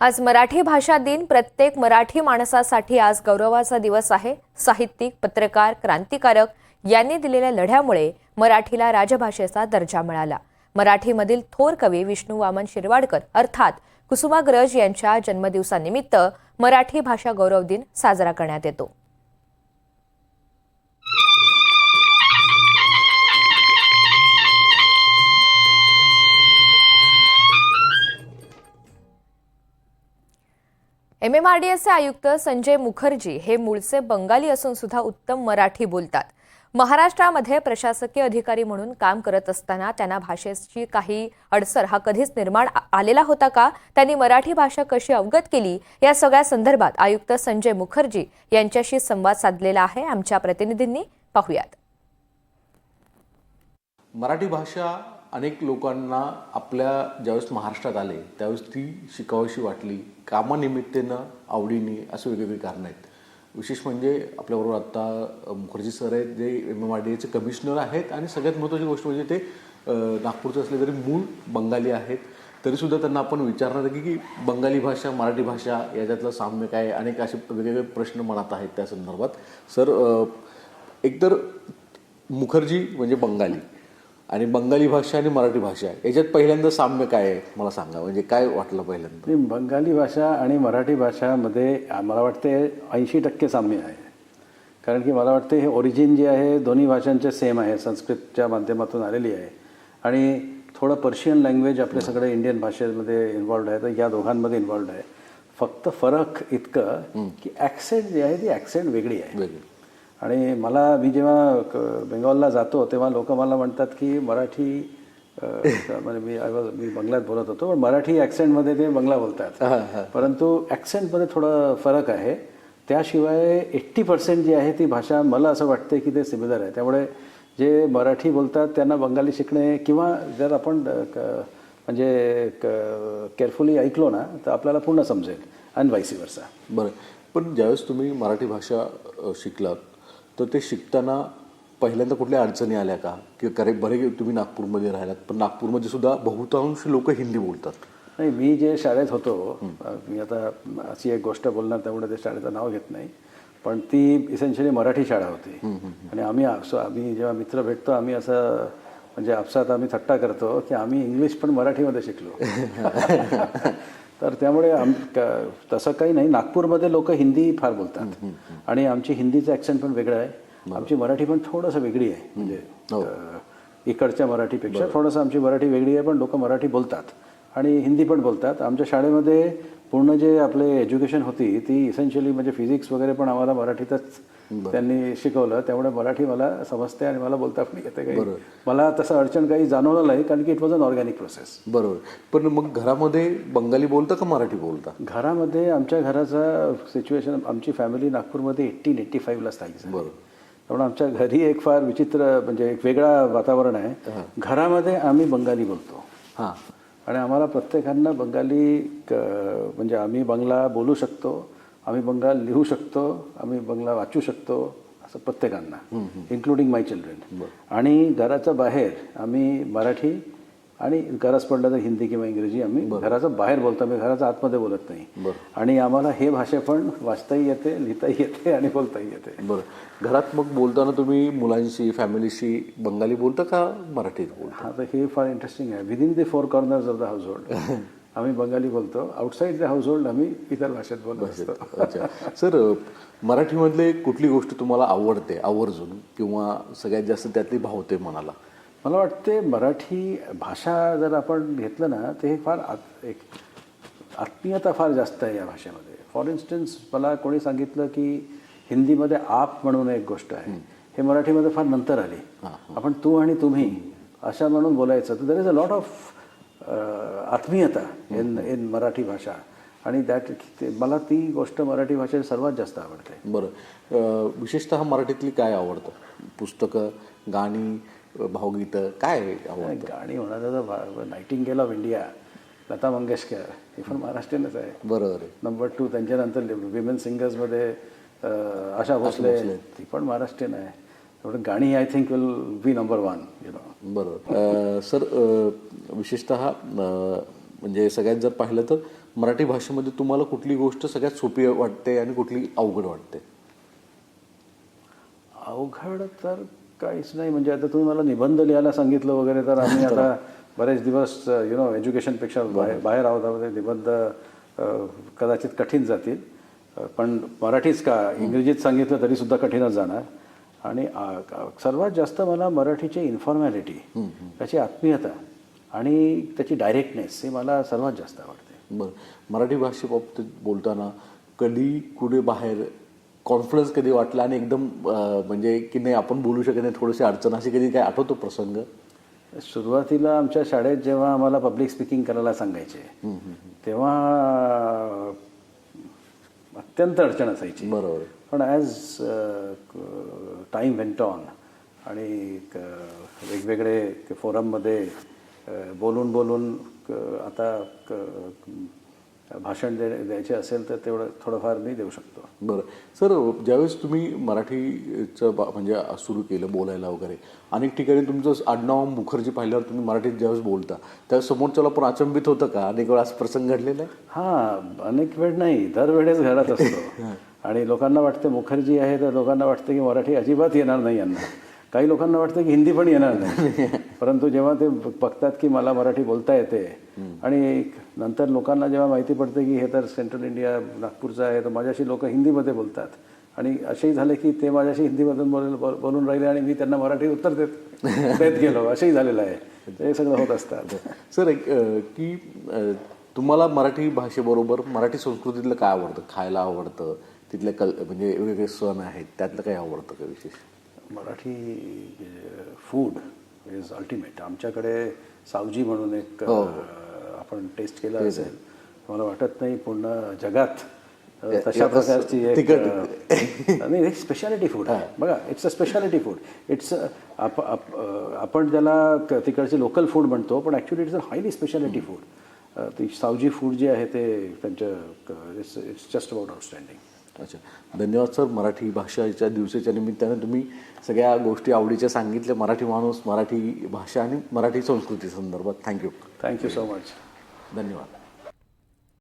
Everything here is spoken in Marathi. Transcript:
आज मराठी भाषा दिन प्रत्येक मराठी माणसासाठी आज गौरवाचा दिवस आहे. साहित्यिक पत्रकार क्रांतिकारक यांनी दिलेल्या लढ्यामुळे मराठीला राजभाषेचा दर्जा मिळाला. मराठीमधील थोर कवी विष्णू वामन शिरवाडकर अर्थात कुसुमाग्रज यांच्या जन्मदिवसानिमित्त मराठी भाषा गौरव दिन साजरा करण्यात येतो. एम एम आर डी एसचे आयुक्त संजय मुखर्जी हे मूळचे बंगाली असून सुद्धा उत्तम मराठी बोलतात. महाराष्ट्रामध्ये प्रशासकीय अधिकारी म्हणून काम करत असताना त्यांना भाषेची काही अडसर हा कधीच निर्माण आलेला होता का? त्यांनी मराठी भाषा कशी अवगत केली? या सगळ्या संदर्भात आयुक्त संजय मुखर्जी यांच्याशी संवाद साधलेला आहे. आमच्या प्रतिनिधींनी पाहुयात. मराठी भाषा अनेक लोकांना आपल्या ज्यावेळेस महाराष्ट्रात आले त्यावेळेस ती शिकावीशी वाटली. कामानिमित्तेनं आवडीने असं वेगवेगळी कारणं आहेत. विशेष म्हणजे आपल्याबरोबर आत्ता मुखर्जी सर आहेत जे एम एम आर डी एचे कमिशनर आहेत आणि सगळ्यात महत्त्वाची गोष्ट म्हणजे ते नागपूरचे असले तरी मूळ बंगाली आहेत. तरीसुद्धा त्यांना आपण विचारणार आहे की की बंगाली भाषा मराठी भाषा याच्यातलं साम्य काय? अनेक असे वेगवेगळे प्रश्न मनात आहेत त्या संदर्भात. सर एकतर मुखर्जी म्हणजे बंगाली. आणि बंगाली भाषा आणि मराठी भाषा याच्यात पहिल्यांदा साम्य काय आहे मला सांगा म्हणजे काय वाटलं पहिल्यांदा? बंगाली भाषा आणि मराठी भाषामध्ये मला वाटते ऐंशी टक्के साम्य आहे. कारण की मला वाटते हे ओरिजिन जे आहे दोन्ही भाषांचे सेम आहे संस्कृतच्या माध्यमातून आलेली आहे. आणि थोडं पर्शियन लँग्वेज आपले सगळे इंडियन भाषेमध्ये इन्व्हॉल्ड आहे तर या दोघांमध्ये इन्व्हॉल्ड आहे. फक्त फरक इतकं की ॲक्सेंट जी आहे ती ॲक्सेंट वेगळी आहे. वेगळी. आणि मला मी जेव्हा क- बेंगॉलला जातो तेव्हा लोक मला म्हणतात की मराठी म्हणजे मी I was- मी बंगल्यात बोलत होतो पण मराठी ॲक्सेंटमध्ये ते बंगला बोलतात. परंतु ॲक्सेंटमध्ये थोडा फरक आहे. त्याशिवाय एट्टी पर्सेंट जी आहे ती भाषा मला असं वाटते की ते सिमिलर आहे. त्यामुळे जे मराठी बोलतात त्यांना बंगाली शिकणे किंवा जर आपण क- म्हणजे केअरफुली ऐकलो ना तर आपल्याला पूर्ण समजेल. आणि वायसी वर्षा बरं. पण ज्यावेळेस तुम्ही मराठी भाषा शिकलात तर ते शिकताना पहिल्यांदा कुठल्या अडचणी आल्या का? की करे बरे तुम्ही नागपूरमध्ये राहिलात पण नागपूरमध्ये सुद्धा बहुतांश लोक हिंदी बोलतात. नाही मी जे शाळेत होतो मी आता अशी एक गोष्ट बोलणार त्यामुळे ते शाळेचं नाव घेत नाही. पण ती इसेन्शियली मराठी शाळा होती. आणि आम्ही आम्ही जेव्हा मित्र भेटतो आम्ही असं म्हणजे आपसात आम्ही थट्टा करतो की आम्ही इंग्लिश पण मराठीमध्ये शिकलो. तर त्यामुळे आम तसं काही नाही. नागपूरमध्ये लोक हिंदी फार बोलतात. आणि आमची हिंदीचं ॲक्सेंट पण वेगळं आहे. आमची मराठी पण थोडंसं वेगळी आहे. म्हणजे अ, इकडच्या मराठीपेक्षा थोडंसं आमची मराठी वेगळी आहे पण लोक मराठी बोलतात. आणि हिंदी पण बोलतात. आमच्या शाळेमध्ये पूर्ण जे आपले एज्युकेशन होती ती इसेन्शियली म्हणजे फिजिक्स वगैरे पण आम्हाला मराठीतच त्यांनी शिकवलं. त्यामुळे मराठी मला समजते आणि मला बोलता पण येते काही. मला तसं अडचण काही जाणवलं नाही कारण की it was an organic process बरोबर. पण मग घरामध्ये बंगाली बोलता का मराठी बोलता? घरामध्ये आमच्या घराचा सिच्युएशन आमची फॅमिली नागपूरमध्ये एट्टीन एट्टी फाईव्हला स्थायिक बरोबर त्यामुळे आमच्या घरी एक फार विचित्र म्हणजे एक वेगळा वातावरण आहे. घरामध्ये आम्ही बंगाली बोलतो. हां. आणि आम्हाला प्रत्येकांना बंगाली क- म्हणजे आम्ही बंगला बोलू शकतो आम्ही बंगाल लिहू शकतो आम्ही बंगला वाचू शकतो असं प्रत्येकांना इन्क्लुडिंग माय चिल्ड्रन आणि घराच्या बाहेर आम्ही मराठी आणि गरज पडलं तर हिंदी किंवा इंग्रजी आम्ही घराच्या बाहेर बोलतो आम्ही घराच्या आतमध्ये बोलत नाही. आणि आम्हाला हे भाषा पण वाचताही येते लिहिताही येते आणि बोलताही येते. बरं. घरात मग बोलताना तुम्ही मुलांशी फॅमिलीशी बंगाली बोलता का मराठीत बोलता? हा तर हे फार इंटरेस्टिंग आहे. Within the four corners of the household आम्ही बंगाली बोलतो. आउटसाईड द हाऊस होल्ड आम्ही इतर भाषेत बोलत असतो. अच्छा. सर मराठीमधले कुठली गोष्ट तुम्हाला आवडते आवर्जून? किंवा सगळ्यात जास्त त्यातली भावते मनाला? मला वाटते मराठी भाषा जर आपण घेतलं ना ते हे फार आत एक आत्मीयता फार जास्त आहे या भाषेमध्ये. फॉर इन्स्टन्स मला कोणी सांगितलं की हिंदीमध्ये आप म्हणून एक गोष्ट आहे. हे मराठीमध्ये फार नंतर आली. आपण तू आणि तुम्ही अशा म्हणून बोलायचं तर there is a lot of आत्मीयता इन इन मराठी भाषा. आणि दॅट मला ती गोष्ट मराठी भाषेत सर्वात जास्त आवडते. बरं. विशेषतः मराठीतली काय आवडतं? पुस्तकं गाणी भावगीतं काय आवडतं? गाणी म्हणालं तर nightingale of India Lata Mangeshkar ही पण महाराष्ट्रीयनच आहे. बरोबर नंबर टू त्यांच्यानंतर विमेन सिंगर्समध्ये आशा भोसले ती पण महाराष्ट्रीयन आहे. तेवढं गाणी I think will be number one you know बरोबर. सर विशेषतः म्हणजे सगळ्यात जर पाहिलं तर मराठी भाषेमध्ये तुम्हाला कुठली गोष्ट सगळ्यात सोपी वाटते आणि कुठली अवघड वाटते? अवघड तर काहीच नाही. म्हणजे आता तुम्ही मला निबंध लिहायला सांगितलं वगैरे तर आम्ही आता बरेच दिवस यु नो एज्युकेशनपेक्षा बाहेर बाहेर आहोत. आहोत. निबंध कदाचित कठीण जातील. पण मराठीच का? इंग्रजीत सांगितलं तरी सुद्धा कठीणच जाणार. आणि सर्वात जास्त मला मराठीची इन्फॉर्मॅलिटी त्याची आत्मीयता आणि त्याची डायरेक्टनेस हे मला सर्वात जास्त आवडते. बरं. मराठी भाषेबाबतीत बोलताना कधी कुठे बाहेर कॉन्फिडन्स कधी वाटला आणि एकदम म्हणजे की नाही आपण बोलू शकत नाही थोडीशी अडचण अशी कधी काय आठवतो प्रसंग? सुरुवातीला आमच्या शाळेत जेव्हा आम्हाला पब्लिक स्पीकिंग करायला सांगायचे तेव्हा अत्यंत अडचण असायची. बरोबर. पण ॲज टाईम वेंट ऑन आणि वेगवेगळे फोरममध्ये बोलून बोलून आता भाषण दे द्यायचे असेल तर तेवढं थोडंफार मी देऊ शकतो. बरं. सर ज्यावेळेस तुम्ही मराठीचं बा- म्हणजे सुरू केलं बोलायला वगैरे अनेक ठिकाणी तुमचं आडनाव मुखर्जी पाहिल्यावर तुम्ही मराठीत ज्यावेळेस बोलता त्यावेळेस समोरच्याला पण अचंबित होतं का? अनेक वेळा असं प्रसंग घडलेला आहे? हां अनेक वेळ नाही दरवेळेस घडत असतो. आणि लोकांना वाटतं मुखर्जी आहे तर लोकांना वाटतं की मराठी अजिबात येणार नाही यांना. काही लोकांना वाटतं की हिंदी पण येणार नाही. परंतु जेव्हा ते बघतात की मला मराठी बोलता येते आणि नंतर लोकांना जेव्हा माहिती पडते की हे तर सेंट्रल इंडिया नागपूरचं आहे तर माझ्याशी लोक हिंदीमध्ये बोलतात. आणि असेही झाले की ते माझ्याशी हिंदीमधून बोल बोल- बोलून राहिले आणि मी त्यांना मराठी उत्तर देत देत गेलो. असंही झालेलं आहे. हे सगळं होत असतात. सर एक की तुम्हाला मराठी भाषेबरोबर मराठी संस्कृतीतलं काय आवडतं? खायला आवडतं? तिथले कल म्हणजे वेगवेगळे सण आहेत त्यातलं काय आवडतं का विशेष? मराठी फूड इज अल्टिमेट आमच्याकडे सावजी म्हणून एक अ, आपण टेस्ट केला असेल. मला वाटत नाही पूर्ण जगात तशा प्रकारची एक नाही एक स्पेशालिटी फूड आहे. बघा it's a speciality food it's आपण त्याला तिकडचे लोकल फूड म्हणतो पण actually it's a highly speciality food ती सावजी फूड जे आहे ते त्यांचं it's it's just about outstanding अच्छा. धन्यवाद सर. मराठी भाषेच्या दिवसाच्या निमित्ताने तुम्ही सगळ्या गोष्टी आवडीच्या सांगितल्या. मराठी माणूस मराठी भाषा आणि मराठी संस्कृती संदर्भात. थँक्यू थँक्यू सो मच धन्यवाद.